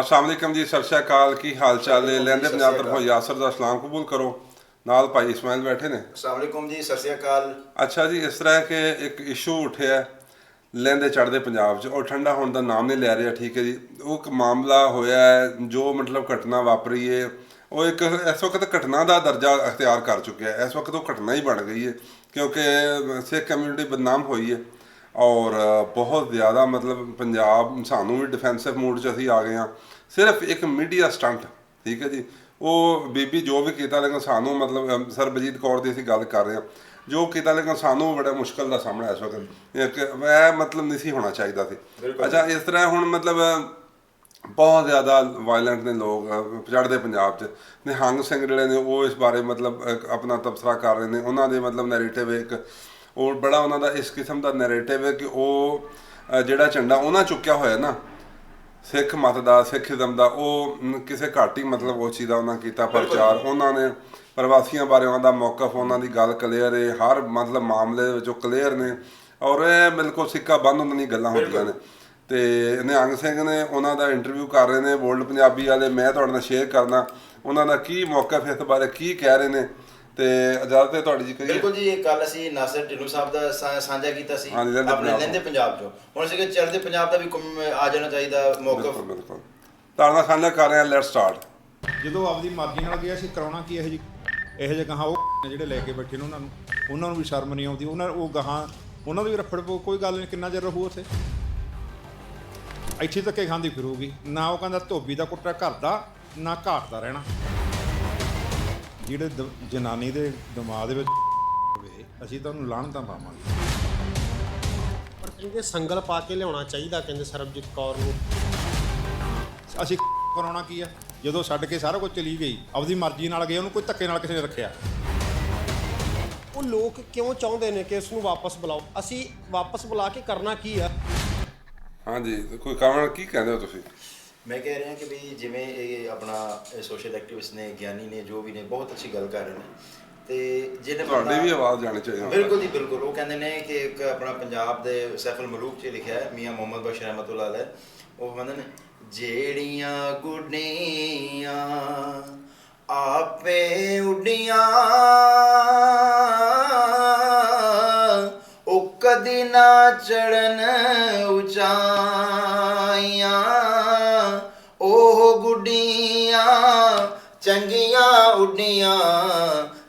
ਅਸਲਾਮ ਅਲੈਕਮ ਜੀ ਸਤਿ ਸ਼੍ਰੀ ਅਕਾਲ। ਕੀ ਹਾਲ ਚਾਲ ਹੈ ਲੈਂਦੇ ਪੰਜਾਬ ਤਰਫੋਂ ਯਾਸਰ ਦਾ ਸਲਾਮ ਕਬੂਲ ਕਰੋ। ਨਾਲ ਭਾਈ ਇਸਮਾਇਲ ਬੈਠੇ ਨੇ। ਅਸਲਾਮ ਵਾਲੇਕੁਮ ਜੀ ਸਤਿ ਸ਼੍ਰੀ ਅਕਾਲ। ਅੱਛਾ ਜੀ ਇਸ ਤਰ੍ਹਾਂ ਕਿ ਇੱਕ ਇਸ਼ੂ ਉੱਠਿਆ ਲੈਂਦੇ ਚੜਦੇ ਪੰਜਾਬ 'ਚ। ਉਹ ਠੰਡਾ ਹੋਣ ਦਾ ਨਾਮ ਨਹੀਂ ਲੈ ਰਿਹਾ ਠੀਕ ਹੈ ਜੀ। ਉਹ ਇੱਕ ਮਾਮਲਾ ਹੋਇਆ ਜੋ ਮਤਲਬ ਘਟਨਾ ਵਾਪਰੀ ਹੈ। ਉਹ ਇੱਕ ਇਸ ਵਕਤ ਘਟਨਾ ਦਾ ਦਰਜਾ ਅਖਤਿਆਰ ਕਰ ਚੁੱਕਿਆ ਹੈ। ਇਸ ਵਕਤ ਉਹ ਘਟਨਾ ਹੀ ਬਣ ਗਈ ਹੈ ਕਿਉਂਕਿ ਸਿੱਖ ਕਮਿਊਨਿਟੀ ਬਦਨਾਮ ਹੋਈ ਹੈ। ਔਰ ਬਹੁਤ ਜ਼ਿਆਦਾ ਮਤਲਬ ਪੰਜਾਬ ਸਾਨੂੰ ਵੀ ਡਿਫੈਂਸਿਵ ਮੂਡ 'ਚ ਅਸੀਂ ਆ ਗਏ ਹਾਂ। ਸਿਰਫ ਇੱਕ ਮੀਡੀਆ ਸਟੰਟ ਠੀਕ ਹੈ ਜੀ। ਉਹ ਬੀਬੀ ਜੋ ਵੀ ਕੀਤਾ ਲੇਕਿਨ ਸਾਨੂੰ ਮਤਲਬ ਸਰਬਜੀਤ ਕੌਰ ਦੀ ਅਸੀਂ ਗੱਲ ਕਰ ਰਹੇ ਹਾਂ। ਜੋ ਕੀਤਾ ਲੇਕਿਨ ਸਾਨੂੰ ਬੜਾ ਮੁਸ਼ਕਲ ਦਾ ਸਾਹਮਣਾ ਇਸ ਵਕਤ। ਇੱਕ ਇਹ ਮਤਲਬ ਨਹੀਂ ਸੀ ਹੋਣਾ ਚਾਹੀਦਾ ਸੀ। ਅੱਛਾ ਇਸ ਤਰ੍ਹਾਂ ਹੁਣ ਮਤਲਬ ਬਹੁਤ ਜ਼ਿਆਦਾ ਵਾਇਲੈਂਟ ਨੇ ਲੋਕ ਚੜ੍ਹਦੇ ਪੰਜਾਬ 'ਚ। ਨਿਹੰਗ ਸਿੰਘ ਜਿਹੜੇ ਨੇ ਉਹ ਇਸ ਬਾਰੇ ਮਤਲਬ ਆਪਣਾ ਤਬਸਰਾ ਕਰ ਰਹੇ ਨੇ। ਉਹਨਾਂ ਦੇ ਮਤਲਬ ਨੈਰੇਟਿਵ ਇੱਕ ਉਹ ਬੜਾ ਉਹਨਾਂ ਦਾ ਇਸ ਕਿਸਮ ਦਾ ਨੈਰੇਟਿਵ ਹੈ ਕਿ ਉਹ ਜਿਹੜਾ ਝੰਡਾ ਉਹਨਾਂ ਚੁੱਕਿਆ ਹੋਇਆ ਨਾ ਸਿੱਖ ਮਤ ਦਾ ਸਿੱਖੀਜ਼ਮ ਦਾ ਉਹ ਕਿਸੇ ਘਾਟੀ ਮਤਲਬ ਉਹ ਚੀਜ਼ ਦਾ ਉਹਨਾਂ ਕੀਤਾ ਪ੍ਰਚਾਰ। ਉਹਨਾਂ ਨੇ ਪ੍ਰਵਾਸੀਆਂ ਬਾਰੇ ਉਹਨਾਂ ਦਾ ਮੌਕਫ ਉਹਨਾਂ ਦੀ ਗੱਲ ਕਲੀਅਰ ਹੈ ਹਰ ਮਤਲਬ ਮਾਮਲੇ ਵਿੱਚ ਉਹ ਕਲੀਅਰ ਨੇ। ਔਰ ਇਹ ਬਿਲਕੁਲ ਸਿੱਕਾ ਬੰਦ ਉਹਨਾਂ ਦੀ ਗੱਲਾਂ ਹੁੰਦੀਆਂ ਨੇ। ਤੇ ਨਿਹੰਗ ਸਿੰਘ ਨੇ ਉਹਨਾਂ ਦਾ ਇੰਟਰਵਿਊ ਕਰ ਰਹੇ ਨੇ ਵਰਲਡ ਪੰਜਾਬੀ ਵਾਲੇ ਮੈਂ ਤੁਹਾਡੇ ਨਾਲ ਸ਼ੇਅਰ ਕਰਨਾ ਉਹਨਾਂ ਦਾ ਕੀ ਮੌਕਫ ਇਸ ਬਾਰੇ ਕੀ ਕਹਿ ਰਹੇ ਨੇ ਤੇ ਇਜਾਜ਼ਤ ਹੈ ਤੁਹਾਡੀ ਜੀ ਕਰੀਏ ਬਿਲਕੁਲ ਜੀ ਇਹ ਕੱਲ ਅਸੀਂ ਨਾਸਰ ਢਿੱਲੋਂ ਸਾਹਿਬ ਦਾ ਸਾ- ਸਾਂਝਾ ਕੀਤਾ ਸੀ ਹਾਂਜੀ, ਲਹਿੰਦੇ ਆਪਣੇ ਪੰਜਾਬ ਲਹਿੰਦੇ ਪੰਜਾਬ ਚੋਂ। ਹੁਣ ਅਸੀਂ ਕਿ ਚੜ੍ਹਦੇ ਪੰਜਾਬ ਦਾ ਵੀ ਕੰਮ ਆ ਜਾਣਾ ਚਾਹੀਦਾ ਮੌਕਫ ਬਿਲਕੁਲ ਬਿਲਕੁਲ। ਸਾਂਝਾ ਕਰ ਰਹੇ ਹਾਂ ਲੈਟ ਸਟਾਰਟ ਜਦੋਂ ਆਪਦੀ ਮਰਜ਼ੀ ਨਾਲ ਗਿਆ ਸੀ ਕਰਾਉਣਾ ਕੀ ਇਹੋ ਜੀ ਇਹੋ ਜਿਹੇ ਗਾਹਾਂ ਉਹ ਜਿਹੜੇ ਲੈ ਕੇ ਬੈਠੇ ਨੇ ਉਹਨਾਂ ਨੂੰ। ਉਹਨਾਂ ਨੂੰ ਵੀ ਸ਼ਰਮ ਨਹੀਂ ਆਉਂਦੀ। ਉਹਨਾਂ ਉਹ ਗਾਹਾਂ ਉਹਨਾਂ ਦਾ ਵੀ ਰਫੜ ਪਊ, ਕੋਈ ਗੱਲ ਨਹੀਂ ਕਿੰਨਾ ਚਿਰ ਰਹੂ ਉੱਥੇ? ਇੱਥੇ ਧੱਕੇ ਖਾਂਦੀ ਫਿਰੂਗੀ। ਨਾ ਉਹ ਕਹਿੰਦਾ ਧੋਬੀ ਦਾ ਕੁੱਟਾ ਘਰ ਦਾ ਨਾ ਘਾਟ ਦਾ ਰਹਿਣਾ। ਜਿਹੜੇ ਦ- ਜਨਾਨੀ ਦੇ ਦਿਮਾਗ ਦੇ ਵਿੱਚ ਹੋਵੇ ਅਸੀਂ ਤਾਂ ਉਹਨੂੰ ਲਾਹਣਤਾਂ ਪਾਵਾਂਗੇ। ਪਰ ਕਹਿੰਦੇ ਸੰਗਲ ਪਾ ਕੇ ਲਿਆਉਣਾ ਚਾਹੀਦਾ ਕਹਿੰਦੇ ਸਰਬਜੀਤ ਕੌਰ ਨੂੰ। ਅਸੀਂ ਕਰਾਉਣਾ ਕੀ ਆ? ਜਦੋਂ ਛੱਡ ਕੇ ਸਾਰਾ ਕੁਝ ਚਲੀ ਗਈ ਆਪਦੀ ਮਰਜ਼ੀ ਨਾਲ ਗਏ ਉਹਨੂੰ ਕੋਈ ਧੱਕੇ ਨਾਲ ਕਿਸੇ ਨੇ ਰੱਖਿਆ। ਉਹ ਲੋਕ ਕਿਉਂ ਚਾਹੁੰਦੇ ਨੇ ਕਿ ਇਸ ਨੂੰ ਵਾਪਸ ਬੁਲਾਓ? ਅਸੀਂ ਵਾਪਸ ਬੁਲਾ ਕੇ ਕਰਨਾ ਕੀ ਆ? ਹਾਂਜੀ ਕੋਈ ਕਮੈਂਟ ਕੀ ਕਹਿੰਦੇ ਹੋ ਤੁਸੀਂ? ਮੈਂ ਕਹਿ ਰਿਹਾ ਕਿ ਵੀ ਜਿਵੇਂ ਇਹ ਆਪਣਾ ਸੋਸ਼ਲ ਐਕਟਿਵਿਸਟ ਨੇ ਗਿਆਨੀ ਨੇ ਜੋ ਵੀ ਨੇ ਬਹੁਤ ਅੱਛੀ ਗੱਲ ਕਰ ਰਹੇ ਨੇ। ਤੇ ਜਿਹਨੇ ਤੁਹਾਡੀ ਵੀ ਆਵਾਜ਼ ਜਾਣੀ ਚਾਹੀਦੀ ਬਿਲਕੁਲ ਜੀ ਬਿਲਕੁਲ। ਉਹ ਕਹਿੰਦੇ ਨੇ ਕਿ ਇੱਕ ਆਪਣਾ ਪੰਜਾਬ ਦੇ ਸੈਫਲ ਮਲੂਕ 'ਚ ਲਿਖਿਆ ਹੈ ਮੀਆਂ ਮੁਹੰਮਦ ਬਖਸ਼ ਰਹਿਮਤੁল্লাਹ ਅਲੈਹ ਉਹ ਕਹਿੰਦੇ ਨੇ ਜਿਹੜੀਆਂ ਗੁੱਡੀਆਂ ਆਪੇ ਉੱਡੀਆਂ ਉਹ ਕਦੀ ਨਾ ਚੜਨ ਉਚਾਈਆਂ ਉਹ ਚੰਗੀਆਂ ਉੱਡੀਆਂ,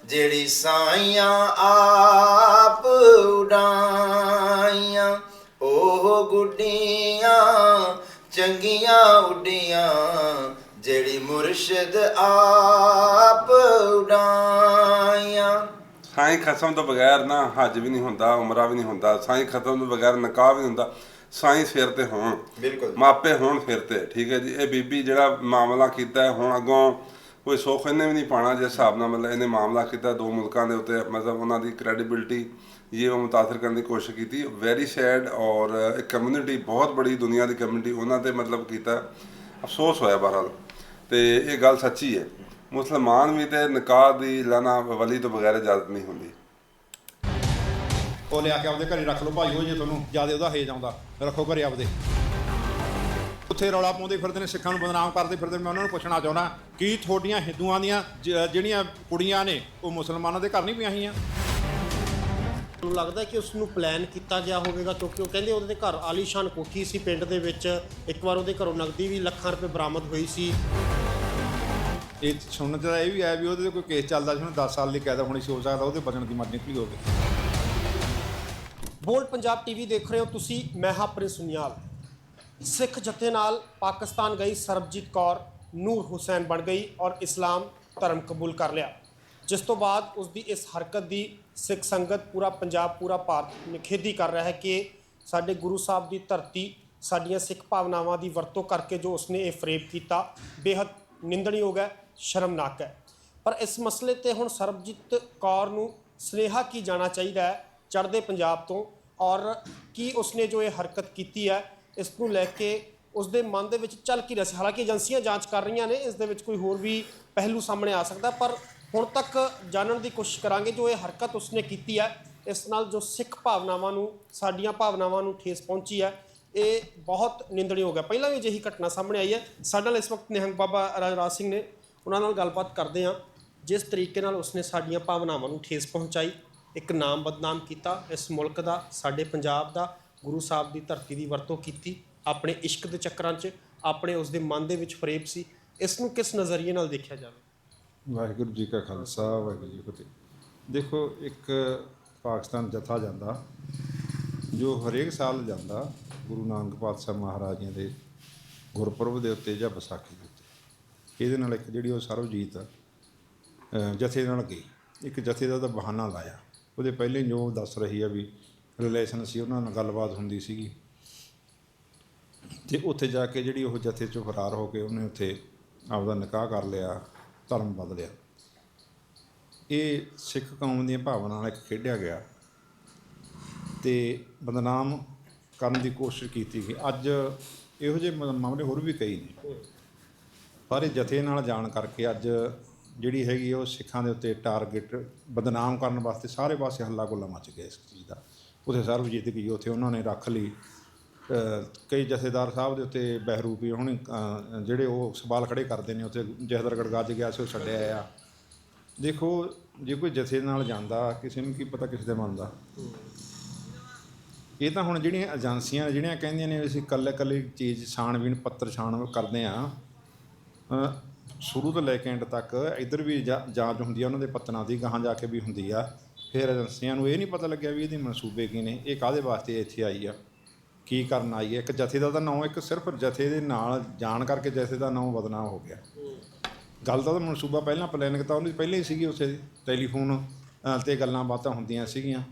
ਜਿਹੜੀ ਸਾਈਆਂ ਆਪ ਉਡਾਈਆਂ। ਉਹ ਗੁੱਡੀਆਂ, ਚੰਗੀਆਂ ਉੱਡੀਆਂ, ਜਿਹੜੀ ਮੁਰਸ਼ਿਦ ਆਪ ਉਡਾਈਆਂ। ਸਾਈਂ ਖਸਮ ਤੋਂ ਬਗੈਰ ਨਾ ਹੱਜ ਵੀ ਨਹੀਂ ਹੁੰਦਾ, ਉਮਰਾ ਵੀ ਨਹੀਂ ਹੁੰਦਾ, ਸਾਈਂ ਖਤਮ ਤੋਂ ਬਗੈਰ ਨਕਾਹ ਵੀ ਨਹੀਂ ਹੁੰਦਾ। ਸਾਈਂ ਸਿਰ ਤੇ ਹੋਣ। ਬਿਲਕੁਲ ਮਾਪੇ ਹੋਣ ਸਿਰ ਤੇ ਠੀਕ ਹੈ ਜੀ? ਇਹ ਬੀਬੀ ਜਿਹੜਾ ਮਾਮਲਾ ਕੀਤਾ ਹੈ, ਹੁਣ ਅੱਗੋਂ ਕੋਈ ਸੁੱਖ ਇਹਨੇ ਵੀ ਨਹੀਂ ਪਾਣਾ ਜਿਸ ਹਿਸਾਬ ਨਾਲ ਮਤਲਬ ਇਹਨੇ ਮਾਮਲਾ ਕੀਤਾ ਦੋ ਮੁਲਕਾਂ ਦੇ ਉੱਤੇ ਮਤਲਬ ਉਹਨਾਂ ਦੀ ਕ੍ਰੈਡੀਬਿਲਿਟੀ ਇਹ ਉਹ ਮੁਤਾਸਰ ਕਰਨ ਦੀ ਕੋਸ਼ਿਸ਼ ਕੀਤੀ ਵੈਰੀ ਸੈਡ ਔਰ ਇੱਕ ਕਮਿਊਨਿਟੀ ਬਹੁਤ ਬੜੀ ਦੁਨੀਆ ਦੀ ਕਮਿਊਨਿਟੀ ਉਹਨਾਂ ਤੇ ਮਤਲਬ ਕੀਤਾ। ਅਫਸੋਸ ਹੋਇਆ ਬਹਰਹਾਲ। ਤੇ ਇਹ ਗੱਲ ਸੱਚੀ ਹੈ। ਮੁਸਲਮਾਨ ਵੀ ਤੇ ਨਿਕਾਹ ਦੀ ਲਾਣਾ ਵਲੀ ਤੋਂ ਬਗੈਰ ਇਜਾਜ਼ਤ ਨਹੀਂ ਹੁੰਦੀ। ਉਹ ਲਿਆ ਕੇ ਆਪਦੇ ਘਰੇ ਰੱਖ ਲਓ ਭਾਈ ਉਹ ਜੇ ਤੁਹਾਨੂੰ ਜ਼ਿਆਦਾ ਉਹਦਾ ਹੇਜ ਆਉਂਦਾ ਰੱਖੋ ਘਰੇ ਆਪਦੇ। ਉੱਥੇ ਰੌਲਾ ਪਾਉਂਦੇ ਫਿਰਦੇ ਨੇ ਸਿੱਖਾਂ ਨੂੰ ਬਦਨਾਮ ਕਰਦੇ ਫਿਰਦੇ ਨੇ ਮੈਂ ਉਹਨਾਂ ਨੂੰ ਪੁੱਛਣਾ ਚਾਹੁੰਦਾ ਕੀ ਤੁਹਾਡੀਆਂ ਹਿੰਦੂਆਂ ਦੀਆਂ ਜਿਹੜੀਆਂ ਕੁੜੀਆਂ ਨੇ ਉਹ ਮੁਸਲਮਾਨਾਂ ਦੇ ਘਰ ਨਹੀਂ ਪਿਆ ਹੋਈਆਂ? ਮੈਨੂੰ ਲੱਗਦਾ ਕਿ ਉਸ ਨੂੰ ਪਲਾਨ ਕੀਤਾ ਗਿਆ ਹੋਵੇਗਾ ਕਿਉਂਕਿ ਉਹ ਕਹਿੰਦੇ ਉਹਦੇ ਘਰ ਆਲੀਸ਼ਾਨ ਕੋਠੀ ਸੀ ਪਿੰਡ ਦੇ ਵਿੱਚ ਇੱਕ ਵਾਰ ਉਹਦੇ ਘਰੋਂ ਨਗਦੀ ਵੀ ਲੱਖਾਂ ਰੁਪਏ ਬਰਾਮਦ ਹੋਈ ਸੀ। ਇਹ ਸੁਣਨ ਚ ਇਹ ਵੀ ਆਇਆ ਵੀ ਉਹਦੇ ਤੇ ਕੋਈ ਕੇਸ ਚੱਲਦਾ ਸੀ ਉਹਨੂੰ 10 ਸਾਲ ਦੀ ਕੈਦ ਹੋਣੀ ਸੀ ਹੋ ਸਕਦਾ ਉਹਦੇ ਬਚਣ ਦੀ ਮਰ ਨਿਕਲੀ ਹੋਵੇ। ਬੋਲਡ ਪੰਜਾਬ ਟੀਵੀ ਦੇਖ ਰਹੇ ਹੋ ਤੁਸੀਂ, ਮੈਂ ਹਾਂ ਪ੍ਰਿੰਸ ਸੁਨਿਆਲ ਸਿੱਖ ਜਥੇ ਨਾਲ ਪਾਕਿਸਤਾਨ ਗਈ, ਸਰਬਜੀਤ ਕੌਰ ਨੂਰ ਹੁਸੈਨ ਬਣ ਗਈ ਔਰ ਇਸਲਾਮ ਧਰਮ ਕਬੂਲ ਕਰ ਲਿਆ। ਜਿਸ ਤੋਂ ਬਾਅਦ ਉਸ ਦੀ ਇਸ ਹਰਕਤ ਦੀ ਸਿੱਖ ਸੰਗਤ ਪੂਰਾ ਪੰਜਾਬ, ਪੂਰਾ ਭਾਰਤ ਨਿਖੇਧੀ ਕਰ ਰਿਹਾ ਹੈ ਕਿ ਸਾਡੇ ਗੁਰੂ ਸਾਹਿਬ ਦੀ ਧਰਤੀ, ਸਾਡੀਆਂ ਸਿੱਖ ਭਾਵਨਾਵਾਂ ਦੀ ਵਰਤੋਂ ਕਰਕੇ ਜੋ ਉਸਨੇ ਇਹ ਫਰੇਬ ਕੀਤਾ ਬੇहद ਨਿੰਦਣਯੋਗ ਹੈ, ਸ਼ਰਮਨਾਕ ਹੈ। ਪਰ ਇਸ ਮਸਲੇ ਤੇ ਹੁਣ ਸਰਬਜੀਤ ਕੌਰ ਨੂੰ ਸਨੇਹਾ ਕੀ ਜਾਣਾ ਚਾਹੀਦਾ ਹੈ? ਚੜ੍ਹਦੇ ਪੰਜਾਬ ਤੋਂ ਔਰ ਕੀ ਉਸਨੇ ਜੋ ਇਹ ਹਰਕਤ ਕੀਤੀ ਹੈ, ਇਸ ਨੂੰ ਲੈ ਕੇ ਉਸਦੇ ਮਨ ਦੇ ਵਿੱਚ ਚੱਲ ਕੀ ਰਿਹਾ ਸੀ? ਹਾਲਾਂਕਿ ਏਜੰਸੀਆਂ ਜਾਂਚ ਕਰ ਰਹੀਆਂ ਨੇ, ਇਸ ਦੇ ਵਿੱਚ ਕੋਈ ਹੋਰ ਵੀ ਪਹਿਲੂ ਸਾਹਮਣੇ ਆ ਸਕਦਾ, ਪਰ ਹੁਣ ਤੱਕ ਜਾਣਨ ਦੀ ਕੋਸ਼ਿਸ਼ ਕਰਾਂਗੇ ਜੋ ਇਹ ਹਰਕਤ ਉਸਨੇ ਕੀਤੀ ਹੈ, ਇਸ ਨਾਲ ਜੋ ਸਿੱਖ ਭਾਵਨਾਵਾਂ ਨੂੰ, ਸਾਡੀਆਂ ਭਾਵਨਾਵਾਂ ਨੂੰ ਠੇਸ ਪਹੁੰਚੀ ਹੈ, ਇਹ ਬਹੁਤ ਨਿੰਦਣਯੋਗ ਹੈ। ਪਹਿਲਾਂ ਵੀ ਅਜਿਹੀ ਘਟਨਾ ਸਾਹਮਣੇ ਆਈ ਹੈ। ਸਾਡੇ ਨਾਲ ਇਸ ਵਕਤ ਨਿਹੰਗ ਬਾਬਾ ਰਾਜ ਸਿੰਘ ਨੇ, ਉਹਨਾਂ ਨਾਲ ਗੱਲਬਾਤ ਕਰਦੇ ਹਾਂ, ਜਿਸ ਤਰੀਕੇ ਨਾਲ ਉਸਨੇ ਸਾਡੀਆਂ ਭਾਵਨਾਵਾਂ ਨੂੰ ਠੇਸ ਪਹੁੰਚਾਈ। ਇੱਕ ਨਾਮ ਬਦਨਾਮ ਕੀਤਾ, ਇਸ ਮੁਲਕ ਦਾ, ਸਾਡੇ ਪੰਜਾਬ ਦਾ, ਗੁਰੂ ਸਾਹਿਬ ਦੀ ਧਰਤੀ ਦੀ ਵਰਤੋਂ ਕੀਤੀ, ਆਪਣੇ ਇਸ਼ਕ ਦੇ ਚੱਕਰਾਂ 'ਚ, ਆਪਣੇ ਉਸ ਦੇ ਮਨ ਦੇ ਵਿੱਚ ਫਰੇਬ ਸੀ। ਇਸ ਨੂੰ ਕਿਸ ਨਜ਼ਰੀਏ ਨਾਲ ਦੇਖਿਆ ਜਾਵੇ? ਵਾਹਿਗੁਰੂ ਜੀ ਕਾ ਖਾਲਸਾ, ਵਾਹਿਗੁਰੂ ਜੀ ਕੀ ਫਤਿਹ। ਦੇਖੋ, ਇੱਕ ਪਾਕਿਸਤਾਨ ਜਥਾ ਜਾਂਦਾ, ਜੋ ਹਰੇਕ ਸਾਲ ਜਾਂਦਾ ਗੁਰੂ ਨਾਨਕ ਪਾਤਸ਼ਾਹ ਮਹਾਰਾਜ ਜੀ ਦੇ ਗੁਰਪੁਰਬ ਦੇ ਉੱਤੇ ਜਾਂ ਵਿਸਾਖੀ ਦੇ ਉੱਤੇ। ਇਹਦੇ ਨਾਲ ਇੱਕ ਜਿਹੜੀ ਉਹ ਸਰਬਜੀਤ ਜਥੇ ਨਾਲ ਗਈ। ਇੱਕ ਜਥੇ ਦਾ ਤਾਂ ਬਹਾਨਾ ਲਾਇਆ। ਉਹਦੇ ਪਹਿਲੇ ਜੋ ਦੱਸ ਰਹੀ ਆ ਵੀ ਰਿਲੇਸ਼ਨ ਸੀ, ਉਹਨਾਂ ਨਾਲ ਗੱਲਬਾਤ ਹੁੰਦੀ ਸੀਗੀ। ਤੇ ਉੱਥੇ ਜਾ ਕੇ ਜਿਹੜੀ ਉਹ ਜਥੇ ਚੋਂ ਫਰਾਰ ਹੋ ਕੇ ਉਹਨੇ ਉੱਥੇ ਆਪਦਾ ਨਿਕਾਹ ਕਰ ਲਿਆ, ਧਰਮ ਬਦਲਿਆ ਇਹ ਸਿੱਖ ਕੌਮ ਦੀਆਂ ਭਾਵਨਾਵਾਂ ਨਾਲ ਇੱਕ ਖੇਡਿਆ ਗਿਆ। ਤੇ ਬਦਨਾਮ ਕਰਨ ਦੀ ਕੋਸ਼ਿਸ਼ ਕੀਤੀ ਗਈ। ਅੱਜ ਇਹੋ ਜਿਹੇ ਮ- ਮਾਮਲੇ ਹੋਰ ਵੀ ਕਈ ਨੇ। ਪਰ ਇਹ ਜਥੇ ਨਾਲ ਜਾਣ ਕਰਕੇ ਅੱਜ ਜਿਹੜੀ ਹੈਗੀ ਉਹ ਸਿੱਖਾਂ ਦੇ ਉੱਤੇ ਟਾਰਗੇਟ ਬਦਨਾਮ ਕਰਨ ਵਾਸਤੇ ਸਾਰੇ ਪਾਸੇ ਹੱਲਾ ਗੁੱਲਾ ਮਚ ਗਿਆ ਇਸ ਚੀਜ਼ ਦਾ। ਉੱਥੇ ਸਰਬਜੀਤ ਗਈ ਉੱਥੇ ਉਹਨਾਂ ਨੇ ਰੱਖ ਲਈ। ਕਈ ਜਥੇਦਾਰ ਸਾਹਿਬ ਦੇ ਉੱਤੇ ਬਹਿਰੂਪੀ ਹੁਣ ਜਿਹੜੇ ਉਹ ਸਵਾਲ ਖੜੇ ਕਰਦੇ ਨੇ, ਉੱਥੇ ਜਥੇਦਾਰ ਗੱਜ ਗਿਆ ਸੀ ਉਹ ਛੱਡਿਆ ਆ। ਦੇਖੋ, ਜੇ ਕੋਈ ਜਥੇ ਨਾਲ ਜਾਂਦਾ, ਕਿਸੇ ਨੂੰ ਕੀ ਪਤਾ ਕਿਸ ਦੇ ਮਨ ਦਾ। ਇਹ ਤਾਂ ਹੁਣ ਜਿਹੜੀਆਂ ਏਜੰਸੀਆਂ ਜਿਹੜੀਆਂ ਕਹਿੰਦੀਆਂ ਨੇ ਅਸੀਂ ਕੱਲੇ ਕੱਲੇ ਚੀਜ਼ ਛਾਣਬੀਣ, ਪੱਤਰ ਛਾਣ ਕਰਦੇ ਆ ਸ਼ੁਰੂ ਤੋਂ ਲੈ ਕੇ ਐਂਡ ਤੱਕ ਇੱਧਰ ਵੀ ਜਾ- ਜਾਂਚ ਹੁੰਦੀ ਆ ਉਹਨਾਂ ਦੇ ਪੱਤਰਾਂ ਦੀ ਗਾਹਾਂ ਜਾ ਕੇ ਵੀ ਹੁੰਦੀ ਆ। ਫਿਰ ਏਜੰਸੀਆਂ ਨੂੰ ਇਹ ਨਹੀਂ ਪਤਾ ਲੱਗਿਆ ਵੀ ਇਹਦੇ ਮਨਸੂਬੇ ਕੀ ਨੇ ਇਹ ਕਾਦੇ ਵਾਸਤੇ ਇੱਥੇ ਆਈ ਆ ਕੀ ਕਰਨ ਆਈ ਹੈ ਇੱਕ ਜਥੇ ਦਾ ਤਾਂ ਨਾਮ ਇੱਕ ਸਿਰਫ ਜਥੇ ਦੇ ਨਾਲ ਜਾਣ ਕਰਕੇ ਜਥੇ ਦਾ ਨਾਮ ਬਦਨਾਮ ਹੋ ਗਿਆ। ਗੱਲ ਦਾ ਤਾਂ ਮਨਸੂਬਾ ਪਹਿਲਾਂ ਪਲੈਨਿੰਗ ਤਾਂ ਉਹਦੀ ਪਹਿਲਾਂ ਹੀ ਸੀਗੀ ਉਸੇ ਦੀ ਟੈਲੀਫੋਨ ਅ, ਤੇ ਗੱਲਾਂ ਬਾਤਾਂ ਹੁੰਦੀਆਂ ਸੀਗੀਆਂ।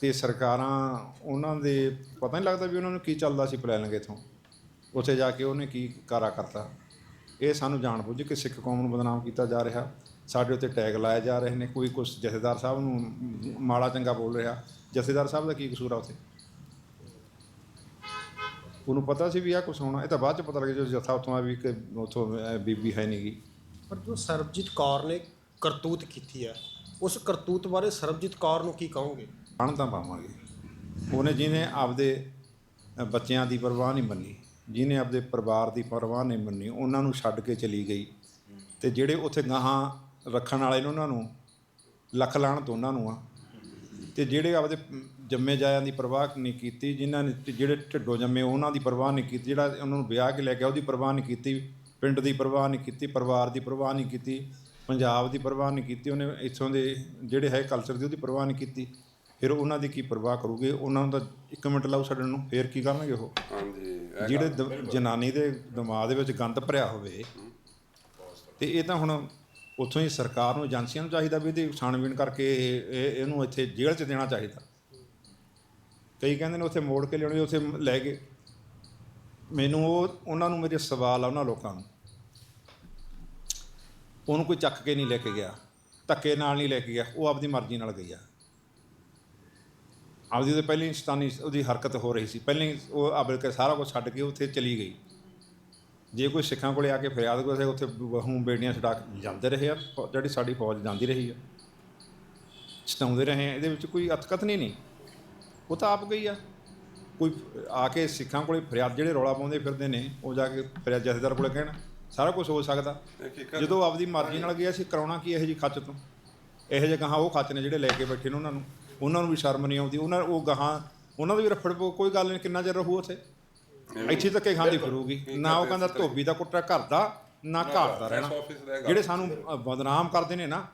ਤੇ ਸਰਕਾਰਾਂ ਉਹਨਾਂ ਦੇ ਪਤਾ ਨਹੀਂ ਲੱਗਦਾ ਵੀ ਉਹਨਾਂ ਨੂੰ ਕੀ ਚੱਲਦਾ ਸੀ ਪਲੈਨਿੰਗ ਇਥੋਂ। ਉੱਥੇ ਜਾ ਕੇ ਉਹਨੇ ਕੀ ਕਾਰਾ ਕਰਤਾ। ਇਹ ਸਾਨੂੰ ਜਾਣ ਬੁੱਝ ਕੇ ਸਿੱਖ ਕੌਮ ਨੂੰ ਬਦਨਾਮ ਕੀਤਾ ਜਾ ਰਿਹਾ। ਸਾਡੇ ਉੱਤੇ ਟੈਗ ਲਾਏ ਜਾ ਰਹੇ ਨੇ। ਕੋਈ ਕੁਛ ਜਥੇਦਾਰ ਸਾਹਿਬ ਨੂੰ ਮਾੜਾ ਚੰਗਾ ਬੋਲ ਰਿਹਾ। ਜਥੇਦਾਰ ਸਾਹਿਬ ਦਾ ਕੀ ਕਸੂਰ ਆ ਉੱਥੇ? ਉਹਨੂੰ ਪਤਾ ਸੀ ਵੀ ਆਹ ਕੁਛ ਹੋਣਾ। ਇਹ ਤਾਂ ਬਾਅਦ ਚ ਪਤਾ ਲੱਗਿਆ ਜਦੋਂ ਜਥਾ ਉੱਥੋਂ ਆ ਵੀ ਕਿ ਉੱਥੋਂ ਬੀਬੀ ਹੈ ਨਹੀਂਗੀ ਪਰ ਜੋ ਸਰਬਜੀਤ ਕੌਰ ਨੇ ਕਰਤੂਤ ਕੀਤੀ ਹੈ ਉਸ ਕਰਤੂਤ ਬਾਰੇ ਸਰਬਜੀਤ ਕੌਰ ਨੂੰ ਕੀ ਕਹੋਗੇ? ਪੜ੍ਹਨ ਤਾਂ ਪਾਵਾਂਗੇ। ਉਹਨੇ ਜਿਹਨੇ ਆਪਦੇ ਬੱਚਿਆਂ ਦੀ ਪਰਵਾਹ ਨਹੀਂ ਮੰਨੀ। ਜਿਹਨੇ ਆਪਦੇ ਪਰਿਵਾਰ ਦੀ ਪਰਵਾਹ ਨਹੀਂ ਮੰਨੀ, ਉਹਨਾਂ ਨੂੰ ਛੱਡ ਕੇ ਚਲੀ ਗਈ। ਤੇ ਜਿਹੜੇ ਉੱਥੇ ਗਾਹਾਂ ਰੱਖਣ ਵਾਲੇ ਨੇ ਉਹਨਾਂ ਨੂੰ, ਲੱਖ ਲਾਹਣਤ ਉਹਨਾਂ ਨੂੰ ਆ। ਤੇ ਜਿਹੜੇ ਆਪਦੇ ਜੰਮੇ ਜਾਇਆਂ ਦੀ ਪਰਵਾਹ ਨਹੀਂ ਕੀਤੀ, ਜਿਨ੍ਹਾਂ ਨੇ ਜਿਹੜੇ ਢਿੱਡੋਂ ਜੰਮੇ, ਉਹਨਾਂ ਦੀ ਪਰਵਾਹ ਨਹੀਂ ਕੀਤੀ, ਜਿਹੜਾ ਉਹਨਾਂ ਨੂੰ ਵਿਆਹ ਕੇ ਲੈ ਗਿਆ, ਉਹਦੀ ਪਰਵਾਹ ਨਹੀਂ ਕੀਤੀ, ਪਿੰਡ ਦੀ ਪਰਵਾਹ ਨਹੀਂ ਕੀਤੀ, ਪਰਿਵਾਰ ਦੀ ਪਰਵਾਹ ਨਹੀਂ ਕੀਤੀ, ਪੰਜਾਬ ਦੀ ਪਰਵਾਹ ਨਹੀਂ ਕੀਤੀ, ਉਹਨੇ ਇੱਥੋਂ ਦੇ ਜਿਹੜੇ ਹੈ ਕਲਚਰ ਦੀ ਉਹਦੀ ਪਰਵਾਹ ਨਹੀਂ ਕੀਤੀ। ਫਿਰ ਉਹਨਾਂ ਦੀ ਕੀ ਪਰਵਾਹ ਕਰੂਗੇ? ਉਹਨਾਂ ਦਾ ਤਾਂ ਇੱਕ ਮਿੰਟ ਲਾਉ ਛੱਡਣ ਨੂੰ, ਫਿਰ ਕੀ ਕਰਨਗੇ ਉਹ? ਹਾਂਜੀ। ਜਿਹੜੇ ਦ- ਜਨਾਨੀ ਦੇ ਦਿਮਾਗ ਦੇ ਵਿੱਚ ਗੰਦ ਭਰਿਆ ਹੋਵੇ ਤੇ ਇਹ ਤਾਂ ਹੁਣ ਉੱਥੋਂ ਹੀ ਸਰਕਾਰ ਨੂੰ ਏਜੰਸੀਆਂ ਨੂੰ ਚਾਹੀਦਾ ਵੀ ਇਹਦੀ ਛਾਣਬੀਣ ਕਰਕੇ ਇਹ- ਇਹ- ਇਹਨੂੰ ਇੱਥੇ ਜੇਲ੍ਹ 'ਚ ਦੇਣਾ ਚਾਹੀਦਾ। ਕਈ ਕਹਿੰਦੇ ਨੇ ਉੱਥੇ ਮੋੜ ਕੇ ਲਿਆਉਣੀ ਉੱਥੇ ਲੈ ਗਏ ਮੈਨੂੰ ਉਹ ਉਹਨਾਂ ਨੂੰ ਮੇਰੇ ਸਵਾਲ ਆ ਉਹਨਾਂ ਲੋਕਾਂ ਨੂੰ। ਉਹਨੂੰ ਕੋਈ ਚੱਕ ਕੇ ਨਹੀਂ ਲੈ ਕੇ ਗਿਆ ਧੱਕੇ ਨਾਲ ਨਹੀਂ ਲੈ ਕੇ ਗਿਆ ਉਹ ਆਪਦੀ ਮਰਜ਼ੀ ਨਾਲ ਗਈ ਆ। ਆਪਦੀ ਉਹਦੇ ਪਹਿਲਾਂ ਸ਼ੈਤਾਨੀ ਉਹਦੀ ਹਰਕਤ ਹੋ ਰਹੀ ਸੀ। ਪਹਿਲਾਂ ਉਹ ਆਬਲ ਕੇ ਸਾਰਾ ਕੁਝ ਛੱਡ ਕੇ ਉੱਥੇ ਚਲੀ ਗਈ। ਜੇ ਕੋਈ ਸਿੱਖਾਂ ਕੋਲੇ ਆ ਕੇ ਫਰਿਆਦ ਕਰਦੇ ਉੱਥੇ ਬਹੂ ਬੇੜੀਆਂ ਛਡਾ ਕੇ ਜਾਂਦੇ ਰਹੇ ਆ ਜਿਹੜੀ ਸਾਡੀ ਫੌਜ ਜਾਂਦੀ ਰਹੀ ਆ। ਛਡਾਉਂਦੇ ਰਹੇ ਆ ਇਹਦੇ ਵਿੱਚ ਕੋਈ ਅਤਕਤ ਨਹੀਂ ਨਹੀਂ। ਉਹ ਤਾਂ ਆਪ ਗਈ ਆ। ਕੋਈ ਆ ਕੇ ਸਿੱਖਾਂ ਕੋਲੇ ਫਰਿਆਦ ਜਿਹੜੇ ਰੌਲਾ ਪਾਉਂਦੇ ਫਿਰਦੇ ਨੇ ਉਹ ਜਾ ਕੇ ਫਰਿਆਦ ਜਥੇਦਾਰ ਕੋਲੇ ਕਹਿਣ ਸਾਰਾ ਕੁਝ ਹੋ ਸਕਦਾ। ਜਦੋਂ ਆਪਦੀ ਮਰਜ਼ੀ ਨਾਲ ਗਿਆ ਸੀ ਕਰਾਉਣਾ ਕੀ ਇਹੋ ਜੀ ਖੱਚ ਤੋਂ? ਇਹੋ ਜਿਹੇ ਗਾਹਾਂ ਉਹ ਖੱਚ ਨੇ ਜਿਹੜੇ ਲੈ ਕੇ ਬੈਠੇ ਨੇ ਉਹਨਾਂ ਨੂੰ। ਉਹਨਾਂ ਨੂੰ ਵੀ ਸ਼ਰਮ ਨਹੀਂ ਆਉਂਦੀ ਉਹਨਾਂ ਉਹ ਗਾਹਾਂ ਉਹਨਾਂ ਦਾ ਵੀ ਰਫੜ ਪਊ, ਕੋਈ ਗੱਲ ਨਹੀਂ ਕਿੰਨਾ ਚਿਰ ਰਹੂ ਉੱਥੇ? ਇੱਥੇ ਧੱਕੇ ਖਾਂਦੀ ਫਿਰੂਗੀ। ਨਾ ਉਹ ਕਹਿੰਦਾ ਧੋਬੀ ਦਾ ਕੁੱਟਾ ਘਰ ਦਾ ਨਾ ਘਰ ਦਾ ਰਹਿਣਾ। ਜਿਹੜੇ ਸਾਨੂੰ ਅ, ਬਦਨਾਮ ਕਰਦੇ ਨੇ ਨਾ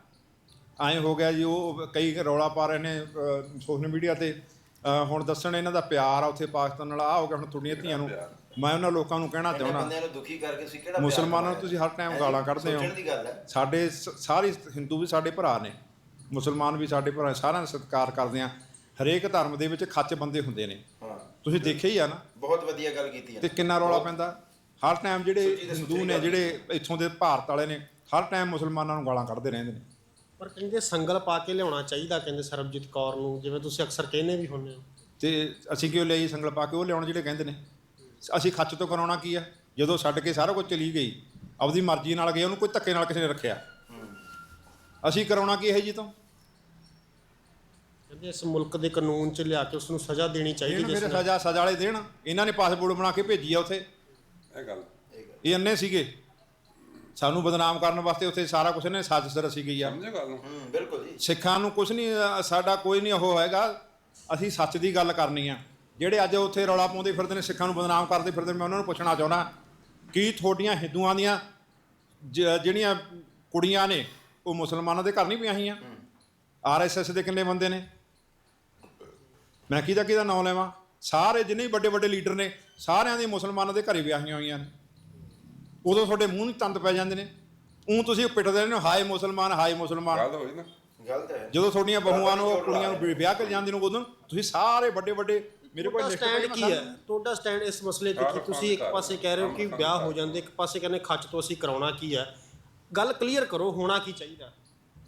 ਐਂ ਹੋ ਗਿਆ ਜੀ ਉਹ ਕਈ ਰੌਲਾ ਪਾ ਰਹੇ ਨੇ ਸੋਸ਼ਲ ਮੀਡੀਆ ਤੇ। ਅ, ਹੁਣ ਦੱਸਣ ਇਹਨਾਂ ਦਾ ਪਿਆਰ ਆ ਉੱਥੇ ਪਾਕਿਸਤਾਨ ਨਾਲ ਆ ਹੋ ਗਿਆ ਹੁਣ ਤੁਹਾਡੀਆਂ ਧੀਆਂ ਨੂੰ। ਮੈਂ ਉਹਨਾਂ ਲੋਕਾਂ ਨੂੰ ਕਹਿਣਾ ਚਾਹੁੰਦਾ। ਬੰਦਿਆਂ ਨੂੰ ਦੁਖੀ ਕਰਕੇ ਤੁਸੀਂ ਕਿਹੜਾ ਪਿਆਰ ਮੁਸਲਮਾਨਾਂ ਨੂੰ? ਤੁਸੀਂ ਹਰ ਟਾਈਮ ਗਾਲਾਂ? ਕੱਢਦੇ ਹੋ। ਸੋਚਣ ਦੀ ਗੱਲ ਹੈ। ਸਾਡੇ ਸ- ਸਾਰੇ ਹਿੰਦੂ ਵੀ ਸਾਡੇ ਭਰਾ ਨੇ। ਮੁਸਲਮਾਨ ਵੀ ਸਾਡੇ ਭਰਾ ਸਾਰਿਆਂ ਦਾ ਸਤਿਕਾਰ ਕਰਦੇ ਆ। ਹਰੇਕ ਧਰਮ ਦੇ ਵਿੱਚ ਖੱਚ ਬੰਦੇ ਹੁੰਦੇ ਨੇ। ਹਾਂ। ਤੁਸੀਂ ਦੇਖਿਆ ਹੀ ਆ ਨਾ? ਬਹੁਤ ਵਧੀਆ ਗੱਲ ਕੀਤੀ ਹੈ ਤੇ ਕਿੰਨਾ ਰੌਲਾ ਪੈਂਦਾ? ਹਰ ਟਾਈਮ ਜਿਹੜੇ ਹਿੰਦੂ ਨੇ। ਜਿਹੜੇ ਇੱਥੋਂ ਦੇ ਭਾਰਤ ਵਾਲੇ ਨੇ ਹਰ ਟਾਈਮ ਮੁਸਲਮਾਨਾਂ ਨੂੰ ਗਾਲਾਂ ਕੱਢਦੇ ਰਹਿੰਦੇ ਨੇ। ਪਰ ਕਹਿੰਦੇ ਸੰਗਲ ਪਾ ਕੇ ਲਿਆਉਣਾ ਚਾਹੀਦਾ ਕਹਿੰਦੇ ਸਰਬਜੀਤ ਕੌਰ ਨੂੰ ਜਿਵੇਂ ਤੁਸੀਂ ਅਕਸਰ ਕਹਿੰਦੇ ਵੀ ਹੁੰਦੇ ਹੋ। ਤੇ ਅਸੀਂ ਕਿਉਂ ਲਈ ਸੰਗਲ ਪਾ ਕੇ? ਉਹ ਲਿਆਉਣ ਜਿਹੜੇ ਕਹਿੰਦੇ ਨੇ। ਅਸੀਂ ਖੱਚ ਤੋਂ ਕਰਾਉਣਾ ਕੀ ਆ? ਜਦੋਂ ਛੱਡ ਕੇ ਸਾਰਾ ਕੁਝ ਚਲੀ ਗਈ ਆਪਦੀ ਮਰਜ਼ੀ ਨਾਲ ਗਈ ਉਹਨੂੰ ਕੋਈ ਧੱਕੇ ਨਾਲ ਕਿਸੇ ਨੇ ਰੱਖਿਆ। ਅਸੀਂ ਕਰਾਉਣਾ ਕੀ ਹੈ ਜੀ ਤੋਂ? ਕਿ ਇਸ ਮੁਲਕ ਦੇ ਕਾਨੂੰਨ 'ਚ ਲਿਆ ਕੇ ਉਸ ਨੂੰ ਸਜ਼ਾ ਦੇਣੀ ਚਾਹੀਦੀ ਇਹਨੂੰ ਜਿਸ ਮੇਰੇ ਨਾਲ- ਸਜ਼ਾ ਸਜ਼ਾ ਵਾਲੇ ਦੇਣ। ਇਹਨਾਂ ਨੇ ਪਾਸਪੋਰਟ ਬਣਾ ਕੇ ਭੇਜੀ ਆ ਉੱਥੇ। ਇਹ ਗੱਲ। ਇਹ ਅੰਨੇ ਸੀਗੇ। ਸਾਨੂੰ ਬਦਨਾਮ ਕਰਨ ਵਾਸਤੇ ਉੱਥੇ ਸਾਰਾ ਕੁਝ ਇਹਨੇ ਸਾਜ਼ਿਸ਼ ਰਚੀ ਗਈ ਆ। ਸਮਝੇ ਗੱਲ ਨੂੰ? ਹੂੰ ਬਿਲਕੁਲ ਜੀ। ਸਿੱਖਾਂ ਨੂੰ ਕੁਝ ਨਹੀਂ ਅ, ਸਾਡਾ ਕੋਈ ਨਹੀਂ ਉਹ ਹੈਗਾ। ਅਸੀਂ ਸੱਚ ਦੀ ਗੱਲ ਕਰਨੀ ਆ। ਜਿਹੜੇ ਅੱਜ ਉੱਥੇ ਰੌਲਾ ਪਾਉਂਦੇ ਫਿਰਦੇ ਨੇ ਸਿੱਖਾਂ ਨੂੰ ਬਦਨਾਮ ਕਰਦੇ ਫਿਰਦੇ ਨੇ ਮੈਂ ਉਹਨਾਂ ਨੂੰ ਪੁੱਛਣਾ ਚਾਹੁੰਦਾ ਕੀ ਤੁਹਾਡੀਆਂ ਹਿੰਦੂਆਂ ਦੀਆਂ ਜ- ਜਿਹੜੀਆਂ ਕੁੜੀਆਂ ਨੇ ਉਹ ਮੁਸਲਮਾਨਾਂ ਦੇ ਘਰ ਨਹੀਂ ਵਿਆਹੀਆਂ ਹੋਈਆਂ ਆਰਐਸਐਸ ਦੇ ਕਿੰਨੇ ਬੰਦੇ ਨੇ? ਮੈਂ ਕਿਹਦਾ ਕਿਹਦਾ ਨਾਮ ਲੈਵਾਂ? ਸਾਰੇ ਜਿੰਨੇ ਵੀ ਵੱਡੇ ਵੱਡੇ ਲੀਡਰ ਨੇ ਸਾਰਿਆਂ ਦੇ ਮੁਸਲਮਾਨਾਂ ਦੇ ਘਰੇ ਵਿਆਹੀਆਂ ਹੋਈਆਂ ਨੇ। ਉਦੋਂ ਤੁਹਾਡੇ ਮੂੰਹ ਨੂੰ ਤੰਦ ਪੈ ਜਾਂਦੇ ਨੇ। ਉਹ ਤੁਸੀਂ ਪਿੱਟਦੇ ਨੇ ਹਾਏ ਮੁਸਲਮਾਨ ਹਾਏ ਮੁਸਲਮਾਨ। ਗੱਲ ਹੋਈ ਨਾ। ਗਲਤ ਹੈ। ਜਦੋਂ ਤੁਹਾਡੀਆਂ ਬਹੂਆਂ ਨੂੰ ਉਹ ਕੁੜੀਆਂ ਨੂੰ ਵਿਆਹ ਕੇ ਜਾਂਦੇ ਨੂੰ ਉਦੋਂ ਤੁਸੀਂ ਸਾਰੇ ਵੱਡੇ ਵੱਡੇ ਮੇਰੇ ਕੋਲ ਸਟੈਂਡ ਕੀ ਹੈ? ਤੁਹਾਡਾ ਸਟੈਂਡ ਇਸ ਮਸਲੇ ਤੇ ਕੀ? ਤੁਸੀਂ ਇੱਕ ਪਾਸੇ ਕਹਿ ਰਹੇ ਹੋ ਕਿ ਵਿਆਹ ਕਰ ਹੋ ਜਾਂਦੇ ਇੱਕ ਪਾਸੇ ਕਹਿੰਦੇ ਖੱਚ ਤੋਂ ਅਸੀਂ ਕਰਾਉਣਾ ਕੀ ਹੈ? ਗੱਲ ਕਲੀਅਰ ਕਰੋ ਹੋਣਾ ਕੀ ਚਾਹੀਦਾ?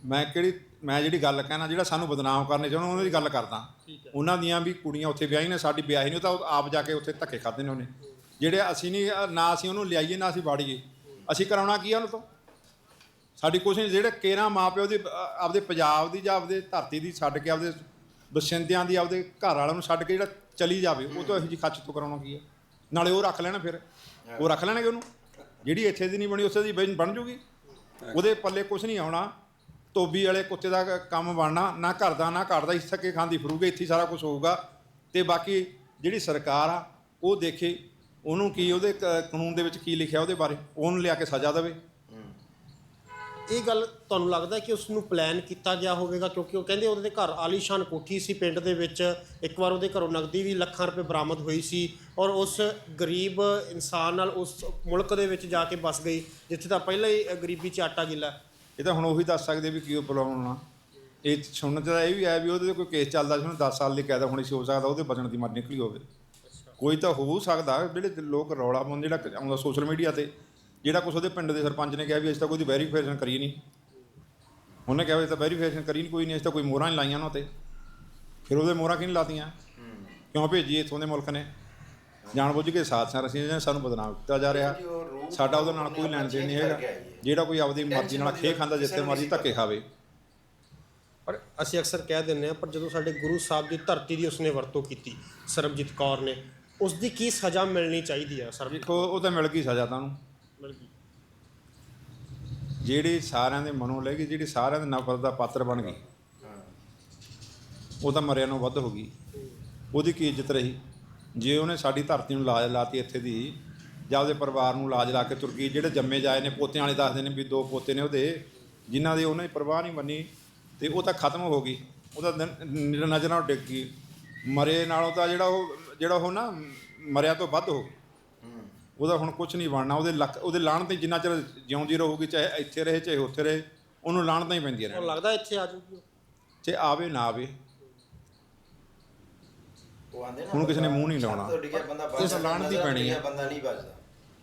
ਮੈਂ ਕਿਹੜੀ ਮੈਂ ਜਿਹੜੀ ਗੱਲ ਕਹਿਣਾ ਜਿਹੜਾ ਸਾਨੂੰ ਬਦਨਾਮ ਕਰਨੇ ਚਾਹੁੰਦਾ ਉਹਨਾਂ ਦੀ ਗੱਲ ਕਰਦਾ। ਠੀਕ ਹੈ। ਉਹਨਾਂ ਦੀਆਂ ਵੀ ਕੁੜੀਆਂ ਉੱਥੇ ਵਿਆਹੀ ਨੇ ਸਾਡੀ ਵਿਆਹੀ ਨਹੀਂ ਉਹ ਤਾਂ ਉਹ ਆਪ ਜਾ ਕੇ ਉੱਥੇ ਧੱਕੇ ਖਾਦੇ ਨੇ ਉਹਨੇ। ਜਿਹੜੇ ਅਸੀਂ ਨਹੀਂ ਨਾ ਅਸੀਂ ਉਹਨੂੰ ਲਿਆਈਏ ਨਾ ਅਸੀਂ ਬਾੜੀਏ ਅਸੀਂ ਕਰਾਉਣਾ ਕੀ ਆ ਉਹਨੂੰ ਤੋਂ? ਸਾਡੀ ਕੁਛ ਨਹੀਂ ਜਿਹੜੇ ਕੇਰਾ ਮਾਪਿਓ ਦੀ ਅ, ਆਪਦੇ ਪੰਜਾਬ ਦੀ ਜਾਂ ਆਪਦੇ ਧਰਤੀ ਦੀ ਛੱਡ ਕੇ ਆਪਦੇ ਬਸਿੰਦਿਆਂ ਦੀ ਆਪਦੇ ਘਰ ਵਾਲਿਆਂ ਨੂੰ ਛੱਡ ਕੇ ਜਿਹੜਾ ਚਲੀ ਜਾਵੇ ਉਹ ਤੋਂ ਇਹੋ ਜਿਹੀ ਖੱਚ ਤੋਂ ਕਰਾਉਣਾ ਕੀ ਹੈ ਨਾਲੇ ਉਹ ਰੱਖ ਲੈਣਾ ਫਿਰ। ਉਹ ਰੱਖ ਲੈਣਗੇ ਉਹਨੂੰ। ਜਿਹੜੀ ਇੱਥੇ ਦੀ ਨਹੀਂ ਬਣੀ ਉਸੇ ਦੀ ਬਣ ਬਣ ਜੂਗੀ। ਉਹਦੇ ਪੱਲੇ ਕੁਝ ਨਹੀਂ ਆਉਣਾ। ਧੋਬੀ ਵਾਲੇ ਕੁੱਤੇ ਦਾ ਕੰਮ ਬਣਨਾ। ਨਾ ਘਰ ਦਾ, ਨਾ ਘਰ ਦਾ। ਇੱਥੇ ਥੱਕੇ ਖਾਂਦੀ ਫਿਰੂਗੇ, ਇੱਥੇ ਸਾਰਾ ਕੁਝ ਹੋਊਗਾ। ਤੇ ਬਾਕੀ ਜਿਹੜੀ ਸਰਕਾਰ ਆ, ਉਹ ਦੇਖੇ, ਉਹਨੂੰ ਕੀ, ਉਹਦੇ ਕ- ਕਾਨੂੰਨ ਦੇ ਵਿੱਚ ਕੀ ਲਿਖਿਆ ਉਹਦੇ ਬਾਰੇ? ਉਹਨੂੰ ਲਿਆ ਕੇ ਸਜ਼ਾ ਦੇਵੇ। ਇਹ ਗੱਲ ਤੁਹਾਨੂੰ ਲੱਗਦਾ ਕਿ ਉਸ ਨੂੰ ਪਲਾਨ ਕੀਤਾ ਗਿਆ ਹੋਵੇਗਾ? ਕਿਉਂਕਿ ਉਹ ਕਹਿੰਦੇ ਉਹਦੇ ਘਰ ਆਲੀਸ਼ਾਨ ਕੋਠੀ ਸੀ ਪਿੰਡ ਦੇ ਵਿੱਚ। ਇੱਕ ਵਾਰ ਉਹਦੇ ਘਰੋਂ ਨਗਦੀ ਵੀ ਲੱਖਾਂ ਰੁਪਏ ਬਰਾਮਦ ਹੋਈ ਸੀ ਔਰ ਉਸ ਗਰੀਬ ਇਨਸਾਨ ਨਾਲ ਉਸ ਮੁਲਕ ਦੇ ਵਿੱਚ ਜਾ ਕੇ ਬਸ ਗਈ ਜਿੱਥੇ ਤਾਂ ਪਹਿਲਾਂ ਹੀ ਗਰੀਬੀ 'ਚ ਆਟਾ ਗਿੱਲਾ। ਇਹ ਤਾਂ ਹੁਣ ਉਹੀ ਦੱਸ ਸਕਦੇ ਵੀ ਕੀ ਉਹ ਬੁਲਾਉਣਾ ਇਹ ਸੁਣਨ ਚ ਤਾਂ ਇਹ ਵੀ ਆਇਆ ਵੀ ਉਹਦੇ ਤੇ ਕੋਈ ਕੇਸ ਚੱਲਦਾ ਸੀ ਉਹਨੂੰ 10 ਸਾਲ ਦੀ ਕੈਦ ਹੋਣੀ ਸੀ ਹੋ ਸਕਦਾ ਉਹਦੇ ਬਚਣ ਦੀ ਮਰ ਨਿਕਲੀ ਹੋਵੇ। ਕੋਈ ਤਾਂ ਹੋ ਸਕਦਾ ਜਿਹੜੇ ਲੋਕ ਰੌਲਾ ਪਾਉਂਦੇ ਜਿਹੜਾ ਆਉਂਦਾ ਸੋਸ਼ਲ ਮੀਡੀਆ ਤੇ। ਜਿਹੜਾ ਕੁਛ ਉਹਦੇ ਪਿੰਡ ਦੇ ਸਰਪੰਚ ਨੇ ਕਿਹਾ ਵੀ ਅਸੀਂ ਤਾਂ ਕੋਈ ਦੀ ਵੈਰੀਫਿਕੇਸ਼ਨ ਕਰੀ ਨਹੀਂ। ਉਹਨੇ ਕਿਹਾ ਵੀ ਅਸੀਂ ਤਾਂ ਵੈਰੀਫਿਕੇਸ਼ਨ ਕਰੀ ਨਹੀਂ ਕੋਈ ਨਹੀਂ ਅਸੀਂ ਤਾਂ ਕੋਈ ਮੋਹਰਾਂ ਨਹੀਂ ਲਾਈਆਂ ਉਹਨਾਂ ਤੇ। ਫਿਰ ਉਹਦੇ ਮੋਹਰਾਂ ਕਿਉਂ ਨਹੀਂ ਲਾਤੀਆਂ? ਕਿਉਂ ਭੇਜੀ ਇੱਥੋਂ ਦੇ ਮੁਲਕ ਨੇ? ਜਾਣਬੁੱਝ ਕੇ ਸਾਥ ਸਾਰ ਅਸੀਂ ਜਿਹਨੇ ਸਾਨੂੰ ਬਦਨਾਮ ਕੀਤਾ ਜਾ ਰਿਹਾ। ਸਾਡਾ ਉਹਦੇ ਨਾਲ ਕੋਈ ਲੈਣ ਦੇਣ ਨਹੀਂ ਹੈਗਾ। ਜਿਹੜਾ ਕੋਈ ਆਪਦੀ ਮਰਜ਼ੀ ਨਾਲ ਖੇ ਖਾਂਦਾ ਜਿੱਥੇ ਮਰਜ਼ੀ ਧੱਕੇ ਖਾਵੇ। ਪਰ ਅਸੀਂ ਅਕਸਰ ਕਹਿ ਦਿੰਦੇ ਹਾਂ ਪਰ ਜਦੋਂ ਸਾਡੇ ਗੁਰੂ ਸਾਹਿਬ ਦੀ ਧਰਤੀ ਦੀ ਉਸਨੇ ਵਰਤੋਂ ਕੀਤੀ ਸਰਬਜੀਤ ਕੌਰ ਨੇ ਉਸ ਦੀ ਕੀ ਸਜ਼ਾ ਮਿਲਣੀ ਚਾਹੀਦੀ ਹੈ ਸਰਬਜੀਤ? ਦੇਖੋ ਉਹ ਤਾਂ ਮਿਲ ਗਈ ਸਜ਼ਾ ਤਾਂ ਉਹਨੂੰ। ਮਿਲ ਗਈ ਜਿਹੜੀ ਸਾਰਿਆਂ ਦੇ ਮਨੋਂ ਲੈ ਗਈ, ਜਿਹੜੀ ਸਾਰਿਆਂ ਦੇ ਨਫ਼ਰਤ ਦਾ ਪਾਤਰ ਬਣ ਗਈ, ਉਹ ਤਾਂ ਮਰਿਆ ਨੂੰ ਵੱਧ ਹੋ ਗਈ। ਉਹਦੀ ਕੀ ਇੱਜ਼ਤ ਰਹੀ? ਜੇ ਉਹਨੇ ਸਾਡੀ ਧਰਤੀ ਨੂੰ ਲਾਜ ਲਾਤੀ ਇੱਥੇ ਦੀ, ਜਾਂ ਉਹਦੇ ਪਰਿਵਾਰ ਨੂੰ ਲਾਜ ਲਾ ਕੇ ਤੁਰ ਗਈ, ਜਿਹੜੇ ਜੰਮੇ ਜਾਏ ਨੇ, ਪੋਤਿਆਂ ਵਾਲੇ ਦੱਸਦੇ ਨੇ ਵੀ ਦੋ ਪੋਤੇ ਨੇ ਉਹਦੇ, ਜਿਨ੍ਹਾਂ ਦੀ ਉਹਨੇ ਪਰਵਾਹ ਨਹੀਂ ਮੰਨੀ, ਤੇ ਉਹ ਤਾਂ ਖਤਮ ਹੋ ਗਈ। ਉਹਦਾ ਨ- ਨਜ਼ਰ ਨਾਲ ਡਿੱਗ ਗਈ। ਮਰੇ ਨਾਲੋਂ ਤਾਂ ਜਿਹੜਾ ਉਹ ਜਿਹੜਾ ਉਹ ਨਾ, ਮਰਿਆ ਤੋਂ ਵੱਧ ਹੋ ਉਹਦਾ ਹੁਣ ਕੁਝ ਨਹੀਂ ਬਣਨਾ ਉਹਦੇ ਲੱਕ ਉਹਦੇ ਲਾਣ ਤੇ ਜਿੰਨਾ ਚਿਰ ਜਿਉਂਦੀ ਰਹੂਗੀ ਚਾਹੇ ਇੱਥੇ ਰਹੇ ਚਾਹੇ ਉੱਥੇ ਰਹੇ ਉਹਨੂੰ ਲਾਣਤਾਂ ਹੀ ਪੈਂਦੀਆਂ ਹੁਣ ਰਹਿਣ ਲੱਗਦਾ ਇੱਥੇ ਆ ਜੂਗੀ ਉਹ। ਚਾਹੇ ਆਵੇ ਨਾ ਆਵੇ ਉਹ ਆਂਦੇ ਨਾ ਹੁਣ ਕਿਸੇ ਨੇ ਮੂੰਹ ਨਹੀਂ ਲਾਉਣਾ। ਛੱਤ ਤੋਂ ਡਿੱਗਿਆ ਬੰਦਾ ਬਚ ਇਸ ਹੀ ਨਜ਼ਰ ਪੈਣੀ ਹੈ। ਬੰਦਾ ਨਹੀਂ ਬਚਦਾ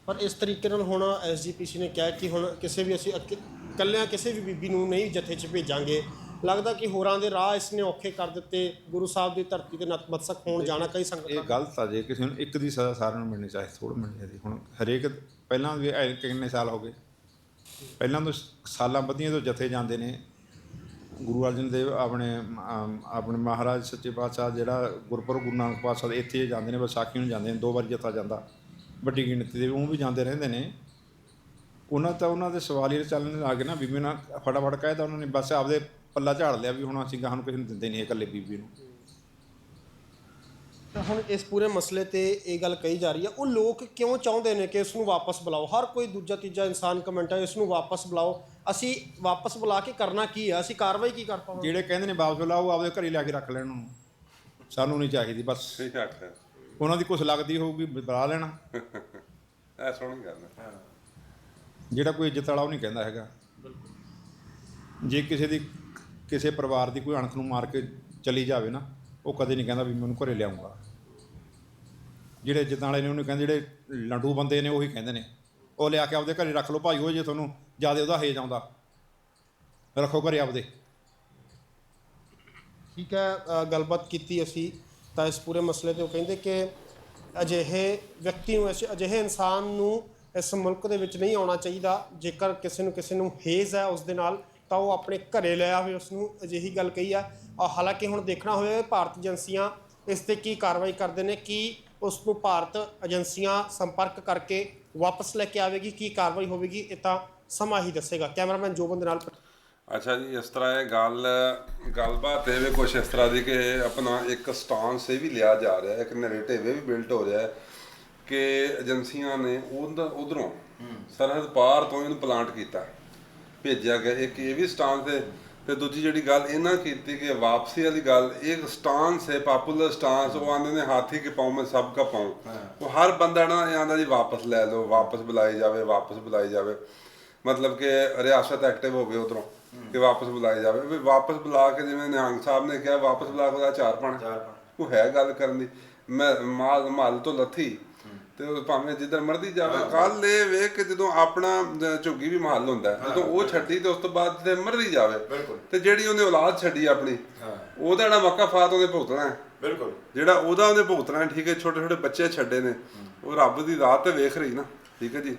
ਪਰ ਇਸ ਤਰੀਕੇ ਨਾਲ ਹੁਣ ਐਸਜੀਪੀਸੀ ਨੇ ਕਿਹਾ ਕਿ ਹੁਣ ਕਿਸੇ ਵੀ ਅਸੀਂ ਅਕ- ਇਕੱਲਿਆਂ ਕਿਸੇ ਵੀ ਬੀਬੀ ਨੂੰ ਨਹੀਂ ਜਥੇ 'ਚ ਭੇਜਾਂਗੇ ਲੱਗਦਾ ਕਿ ਹੋਰਾਂ ਦੇ ਰਾਹ ਇਸਨੇ ਔਖੇ ਕਰ ਦਿੱਤੇ ਗੁਰੂ ਸਾਹਿਬ ਦੀ ਧਰਤੀ ਤੇ ਨਤਮਸਤਕ ਹੋਣ ਜਾਣਾ ਕਈ ਇਹ ਸੰਗਤਾਂ ਗਲਤ ਆ ਜੇ ਕਿਸੇ ਨੂੰ ਇੱਕ ਦੀ ਸਜ਼ਾ ਸਾਰਿਆਂ ਨੂੰ ਮਿਲਣੀ ਚਾਹੀਦੀ ਥੋੜ੍ਹਾ ਮਿਲਣੀ ਚਾਹੀਦੀ। ਹੁਣ ਹਰੇਕ ਪਹਿਲਾਂ ਵੀ ਕਿੰਨੇ ਸਾਲ ਹੋ ਗਏ? ਪਹਿਲਾਂ ਤੋਂ ਸਾਲਾਂ ਬੱਧੀਆਂ ਤੋਂ ਜਥੇ ਜਾਂਦੇ ਨੇ। ਗੁਰੂ ਅਰਜਨ ਦੇਵ ਆਪਣੇ ਅਮ, ਆਪਣੇ ਮਹਾਰਾਜ ਸੱਚੇ ਪਾਤਸ਼ਾਹ ਜਿਹੜਾ ਗੁਰਪੁਰਬ ਗੁਰੂ ਨਾਨਕ ਪਾਤਸ਼ਾਹ ਦੇ ਇੱਥੇ ਜਾਂਦੇ ਨੇ ਵਿਸਾਖੀ ਨੂੰ ਜਾਂਦੇ ਨੇ ਦੋ ਵਾਰ ਜਥਾ ਜਾਂਦਾ। ਵੱਡੀ ਗਿਣਤੀ ਦੇ ਉਹ ਵੀ ਜਾਂਦੇ ਰਹਿੰਦੇ ਨੇ। ਉਹਨਾਂ ਤਾਂ ਉਹਨਾਂ ਦੇ ਸਵਾਲੀਏ ਚੱਲਣ ਲੱਗ ਗਏ ਨਾ ਬੀਬੀ ਨਾਲ ਫਟਾਫਟ ਕਹਿਦਾ ਉਹਨਾਂ ਨੇ ਬਸ ਆਪਦੇ ਪੱਲਾ ਝਾੜ ਲਿਆ ਵੀ ਹੁਣ ਅਸੀਂ ਗਾਹਾਂ ਨੂੰ ਕਿਸੇ ਨੂੰ ਦਿੰਦੇ ਨਹੀਂ ਇਹ ਇਕੱਲੇ ਬੀਬੀ ਨੂੰ। ਤਾਂ ਹੁਣ ਇਸ ਪੂਰੇ ਮਸਲੇ ਤੇ ਇਹ ਗੱਲ ਕਹੀ ਜਾ ਰਹੀ ਹੈ ਉਹ ਲੋਕ ਕਿਉਂ ਚਾਹੁੰਦੇ ਨੇ ਕਿ ਇਸ ਨੂੰ ਵਾਪਸ ਬੁਲਾਓ? ਹਰ ਕੋਈ ਦੂਜਾ ਤੀਜਾ ਇਨਸਾਨ ਕਮੈਂਟ ਹੈ ਇਸ ਨੂੰ ਵਾਪਸ ਬੁਲਾਓ। ਅਸੀਂ ਵਾਪਸ ਬੁਲਾ ਕੇ ਕਰਨਾ ਕੀ ਹੈ? ਅਸੀਂ ਕਾਰਵਾਈ ਕੀ ਕਰ ਪਾਵਾਂਗੇ? ਜਿਹੜੇ ਕਹਿੰਦੇ ਨੇ ਵਾਪਸ ਬੁਲਾਓ ਆਪਦੇ ਘਰੇ ਲਿਆ ਕੇ ਰੱਖ ਲੈਣ ਉਹਨੂੰ ਸਾਨੂੰ ਨਹੀਂ ਚਾਹੀਦੀ ਬਸ। ਠੀਕ ਆਖਿਆ ਉਹਨਾਂ ਦੀ ਕੁਛ ਲੱਗਦੀ ਹੋਊਗੀ ਬੁਲਾ ਲੈਣਾ। ਇਹ ਸੋਹਣੀ ਗੱਲ ਹੈ। ਜਿਹੜਾ ਕੋਈ ਇੱਜ਼ਤ ਵਾਲਾ ਉਹ ਨਹੀਂ ਕਹਿੰਦਾ ਹੈਗਾ। ਜੇ ਕਿਸੇ ਦੀ ਕਿਸੇ ਪਰਿਵਾਰ ਦੀ ਕੋਈ ਅਣਖ ਨੂੰ ਮਾਰ ਕੇ ਚਲੀ ਜਾਵੇ ਨਾ, ਉਹ ਕਦੇ ਨਹੀਂ ਕਹਿੰਦਾ ਵੀ ਮੈਨੂੰ ਘਰੇ ਲਿਆਉਂਗਾ। ਜਿਹੜੇ ਜਿੱਦਾਂ ਵਾਲੇ ਨੇ ਉਹਨੂੰ ਕਹਿੰਦੇ, ਜਿਹੜੇ ਲੰਡੂ ਬੰਦੇ ਨੇ ਉਹੀ ਕਹਿੰਦੇ ਨੇ, ਉਹ ਲਿਆ ਕੇ ਆਪਦੇ ਘਰੇ ਰੱਖ ਲਓ ਭਾਈ, ਉਹ ਜੇ ਤੁਹਾਨੂੰ ਜ਼ਿਆਦਾ ਉਹਦਾ ਹੇਜ ਆਉਂਦਾ, ਰੱਖੋ ਘਰੇ ਆਪਦੇ। ਠੀਕ ਹੈ ਗੱਲਬਾਤ ਕੀਤੀ ਅਸੀਂ, ਤਾਂ ਇਸ ਪੂਰੇ ਮਸਲੇ ਤੇ ਉਹ ਕਹਿੰਦੇ ਕਿ ਅਜਿਹੇ ਵਿਅਕਤੀ ਨੂੰ ਅਜਿਹੇ ਇਨਸਾਨ ਨੂੰ ਇਸ ਮੁਲਕ ਦੇ ਵਿੱਚ ਨਹੀਂ ਆਉਣਾ ਚਾਹੀਦਾ, ਜੇਕਰ ਕਿਸੇ ਨੂੰ ਕਿਸੇ ਨੂੰ ਹੇਜ਼ ਹੈ ਉਸ ਦੇ ਨਾਲ ਤਾਂ ਉਹ ਆਪਣੇ ਘਰੇ ਲੈ ਆਵੇ ਉਸ ਨੂੰ ਅਜਿਹੀ ਗੱਲ ਕਹੀ ਆ। ਔਰ ਹਾਲਾਂਕਿ ਹੁਣ ਦੇਖਣਾ ਹੋਵੇਗਾ ਭਾਰਤ ਏਜੰਸੀਆਂ ਇਸ ਤੇ ਕੀ ਕਾਰਵਾਈ ਕਰਦੇ ਨੇ ਕੀ ਉਸ ਨੂੰ ਭਾਰਤ ਏਜੰਸੀਆਂ ਸੰਪਰਕ ਕਰਕੇ ਵਾਪਸ ਲੈ ਕੇ ਆਵੇਗੀ ਕੀ ਕਾਰਵਾਈ ਹੋਵੇਗੀ ਇਹ ਤਾਂ ਸਮਾਂ ਹੀ ਦੱਸੇਗਾ। ਕੈਮਰਾਮੈਨ ਜੋਬਨ ਦੇ ਨਾਲ ਅੱਛਾ ਜੀ ਇਸ ਤਰ੍ਹਾਂ ਇਹ ਗੱਲ ਗੱਲਬਾਤ ਇਹ ਵੀ ਕੁਛ ਇਸ ਤਰ੍ਹਾਂ ਦੀ ਕਿ ਆਪਣਾ ਇੱਕ ਸਟਾਂਸ ਇਹ ਵੀ ਲਿਆ ਜਾ ਰਿਹਾ ਹੈ ਇੱਕ ਨੈਰੇਟਿਵ ਇਹ ਵੀ ਬਿਲਟ ਹੋ ਰਿਹਾ ਹੈ ਕਿ ਏਜੰਸੀਆਂ ਨੇ ਉਧਰੋਂ ਸਰਹੱਦ ਪਾਰ ਤੋਂ ਇਹਨੂੰ ਪਲਾਂਟ ਕੀਤਾ। ਭੇਜਿਆ ਗਿਆ। ਇੱਕ ਇਹ ਵੀ ਸਟਾਂਸ ਹੈ। ਤੇ ਦੂਜੀ ਜਿਹੜੀ ਗੱਲ ਇਹਨਾਂ ਕੀਤੀ ਕਿ ਵਾਪਸੀ ਵਾਲੀ ਗੱਲ ਇੱਕ ਸਟਾਂਸ ਹੈ ਪਪੂਲਰ ਸਟਾਂਸ ਉਹ ਆਂਦੇ ਨੇ ਹਾਥੀ ਕੇ ਪਾਉ ਮੈਂ ਸਭ ਕਾ ਪਾਉ। ਉਹ ਹਰ ਬੰਦਾ ਨਾ ਆਂਦਾ ਜੀ ਵਾਪਸ ਲੈ ਲਓ ਵਾਪਸ ਬੁਲਾਈ ਜਾਵੇ ਵਾਪਸ ਬੁਲਾਈ ਜਾਵੇ। ਮਤਲਬ ਕਿ ਰਿਆਸਤ ਐਕਟਿਵ ਹੋਵੇ ਉਧਰੋਂ ਕਿ ਵਾਪਸ ਬੁਲਾਈ ਜਾਵੇ। ਵੀ ਵਾਪਸ ਬੁਲਾ ਕੇ ਜਿਵੇਂ ਨਿਹੰਗ ਸਾਹਿਬ ਨੇ ਕਿਹਾ ਵਾਪਸ ਬੁਲਾ ਕੇ ਚਾਰ ਪਣ। ਉਹ ਹੈ ਗੱਲ ਕਰਨ ਦੀ। ਮੈਂ ਮਾਲ ਮਾਲ ਤੋਂ ਲੱਥੀ। ਤੇ ਭਾਵੇਂ ਜਿੱਧਰ ਮਰਦੀ ਜਾਵੇ ਕੱਲ ਇਹ ਵੇਖ ਕਿ ਜਦੋਂ ਆਪਣਾ ਝੁੱਗੀ ਵੀ ਮਹੱਲ ਹੁੰਦਾ ਜਦੋਂ ਉਹ ਛੱਡੀ ਤੇ ਉਸ ਤੋਂ ਬਾਅਦ ਤੇ ਮਰਦੀ ਜਾਵੇ। ਤੇ ਜਿਹੜੀ ਉਹਨੇ ਔਲਾਦ ਛੱਡੀ ਆਪਣੀ। ਉਹਦਾ ਜਿਹੜਾ ਮੱਕਾ ਫਾਤ ਉਹਨੇ ਭੁਗਤਣਾ ਬਿਲਕੁਲ। ਜਿਹੜਾ ਉਹਦਾ ਉਹਨੇ ਭੁਗਤਣਾ ਹੈ, ਠੀਕ ਹੈ ਛੋਟੇ ਛੋਟੇ ਬੱਚੇ ਛੱਡੇ ਨੇ ਉਹ ਰੱਬ ਦੀ ਰਾਤ ਤੇ ਵੇਖ ਰਹੀ ਨਾ ਠੀਕ ਹੈ ਜੀ।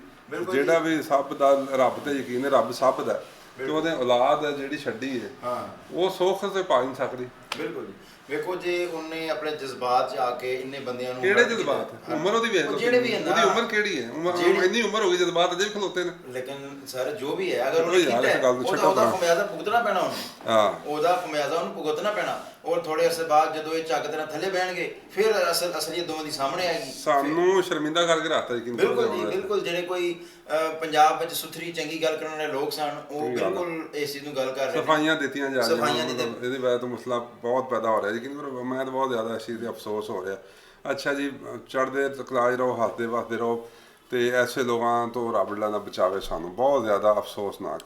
ਜਿਹੜਾ ਵੀ ਸਭ ਦਾ ਰੱਬ ਤੇ ਯਕੀਨ ਹੈ ਰੱਬ ਸਭ ਦਾ। ਤੇ ਉਹਦੇ ਔਲਾਦ ਜਿਹੜੀ ਛੱਡੀ ਹੈ ਹਾਂ। ਉਹ ਸੁੱਖ ਤੇ ਪਾ ਨਹੀਂ ਸਕਦੀ। ਬਿਲਕੁਲ ਜੀ। ਵੇਖੋ ਜੇ ਉਹਨੇ ਆਪਣੇ ਜਜ਼ਬਾਤ 'ਚ ਆ ਕੇ ਇੰਨੇ ਬੰਦਿਆਂ ਨੂੰ ਕਿਹੜੇ ਜਜ਼ਬਾਤ। ਉਮਰ ਉਹਦੀ ਵੇਖ ਲਓ ਜਿਹੜੇ ਵੀ ਹੈ ਨਾ ਉਹਦੀ ਉਮਰ ਕਿਹੜੀ ਹੈ? ਉਮਰ ਇੰਨੀ ਉਮਰ ਹੋ ਗਈ ਜਜ਼ਬਾਤ ਅਜੇ ਵੀ ਖਲੋਤੇ ਨੇ। ਲੇਕਿਨ ਸਰ ਜੋ ਵੀ ਹੈ ਅਗਰ ਉਹਨੇ ਕੀਤਾ ਉਹਦਾ। ਖਮਿਆਜ਼ਾ ਭੁਗਤਣਾ ਪੈਣਾ ਉਹਨੂੰ। ਹਾਂ। ਉਹਦਾ ਖਮਿਆਜ਼ਾ ਉਹਨੂੰ ਭੁਗਤਣਾ ਪੈਣਾ। ਔਰ ਥੋੜੇ ਅਰਸੇ ਬਾਅਦ ਜਦੋਂ ਇਹ ਚੱਕ ਤਰ੍ਹਾਂ ਥੱਲੇ ਬਹਿਣਗੇ ਫਿਰ ਅਸਲ ਅਸਲੀਅਤ ਦੋਵਾਂ ਦੀ ਸਾਹਮਣੇ ਆਏਗੀ। ਸਾਨੂੰ ਸ਼ਰਮਿੰਦਾ ਕਰਕੇ ਰੱਖਤਾ ਕਰੋ ਬਿਲਕੁਲ ਜੀ। ਬਿਲਕੁਲ ਜਿਹੜੇ ਕੋਈ ਪੰਜਾਬ ਵਿੱਚ ਸੁਥਰੀ ਚੰਗੀ ਗੱਲ ਕਰਨ ਵਾਲੇ ਲੋਕ ਸਨ ਉਹ। ਬਿਲਕੁਲ ਇਸ ਚੀਜ਼ ਨੂੰ ਗੱਲ ਕਰ ਰਹੇ ਸਫਾਈਆਂ ਦਿੱਤੀਆਂ ਜਾ ਸਫਾਈਆਂ ਰਹੀਆਂ ਦੇ- ਮਤਲਬ ਇਹਦੀ ਵਜ੍ਹਾ ਤੋਂ ਮਸਲਾ ਬਹੁਤ ਪੈਦਾ ਹੋ ਰਿਹਾ ਲੇਕਿਨ ਪਰ ਮੈਂ ਤਾਂ ਬਹੁਤ ਜ਼ਿਆਦਾ ਇਸ ਚੀਜ਼ ਤੇ ਅਫਸੋਸ ਹੋ ਰਿਹਾ। ਅੱਛਾ ਜੀ ਚੜਦੇ ਤਕਲਾਜ ਰਹੋ ਹੱਸਦੇ ਵਸਦੇ ਰਹੋ ਤੇ ਐਸੇ ਲੋਕਾਂ ਤੋਂ ਰੱਬ ਨਾ ਬਚਾਵੇ ਸਾਨੂੰ। ਬਹੁਤ ਜ਼ਿਆਦਾ ਅਫਸੋਸਨਾਕ।